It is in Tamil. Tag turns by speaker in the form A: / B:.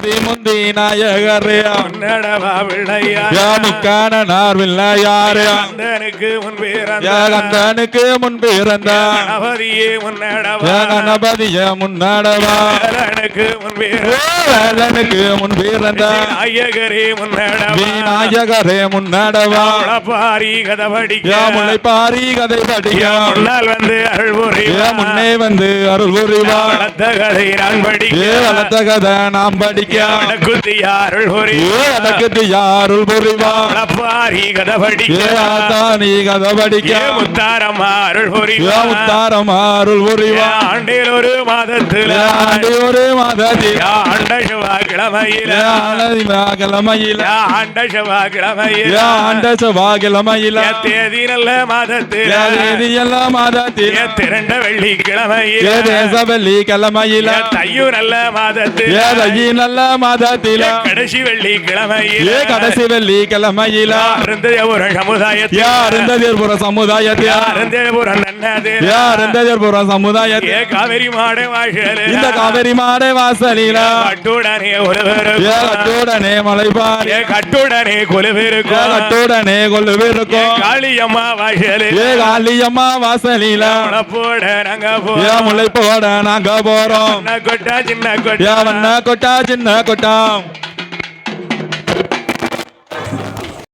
A: முந்தி முந்தி நாயகரே.
B: முன்னடவா பிள்ளையா
A: யா முக்கான நார்வில் யாரு
B: கந்தனுக்கு முன் பிறந்த
A: யா கந்தனுக்கு முன் பிறந்த
B: கணபதியே முன்னடவா?
A: கணபதிய முன்னாடவா.
B: கலனுக்கு முன்
A: வேலனுக்கு முன் பிறந்த
B: நாயகரே முன்னடவா?
A: விநாயகரே முன்னாடவா.
B: பாரி கதபடிக்க
A: யா முல்லை பாரி கதை படிக்க
B: முன்னால் வந்து அருள்
A: முன்னே வந்து அருள் புரிவா
B: வளர்த்த கதை நான் படிக்க.
A: ஏ வளர்த்த கதை நாம் படிக்க.
B: அருள்
A: ஏ
B: புரிவா.
A: எனக்கு அருள் புரிவா.
B: பாரி
A: ஏ
B: கதபடிக்க
A: ஆத்தா நீ கதை படிக்க.
B: ஏ முத்தாரம்மா அருள் புரிவா.
A: முத்தாரம் அருள் புரிவா.
B: ஆண்டில் ஒரு மாதத்துல
A: ஆண்டி ஒரு மாதத்தில்.
B: ஆண்ட செவ்வாய்க்கிழமையில
A: கிழமையில.
B: ஆண்ட செவ்வாய்க்கிழமையில
A: ஆண்ட செவ்வாய்க்கிழமையில
B: தேதி நல்ல மாதத்தில்.
A: தேதி எல்லாம் மாதத்தில்.
B: திரண்ட வெள்ளிக்கிழமையில
A: தேச வெள்ளி கிழமையில.
B: தையூர் நல்ல மாதத்தில்.
A: ஏ தையி நல்ல மாதத்தில
B: கடைசி வெள்ளிக்கிழமையில
A: கடைசி வெள்ளி கிழமையில.
B: அருந்ததியபுரம் சமுதாயத்தில்.
A: யா அருந்ததியர்புர சமுதாயத்தில்.
B: அருந்ததியபுரம் நன்னதில்.
A: யா அருந்ததியர்புர சமுதாயத்தில்.
B: காவிரி மாடு வாசல்
A: இந்த காவேரி மாடை வாசலில.
B: கட்டுடனே
A: ஏ
B: ஒருவரும்
A: கட்டுடனே மலைப்பாரி
B: ஏ கட்டுடனே கொலுவிருக்கும்.
A: கட்டுடனே கொள்ளுவிருக்கும்
B: காளியம்மா வாசல்
A: ஏ காளியம்மா வாசலில.
B: போட நாங்க போறோம்
A: முல்லை போட நாங்க போறோம்.
B: கொட்டா சின்ன கொட்டா.
A: வண்ண கொட்டா சின்ன கொட்டா.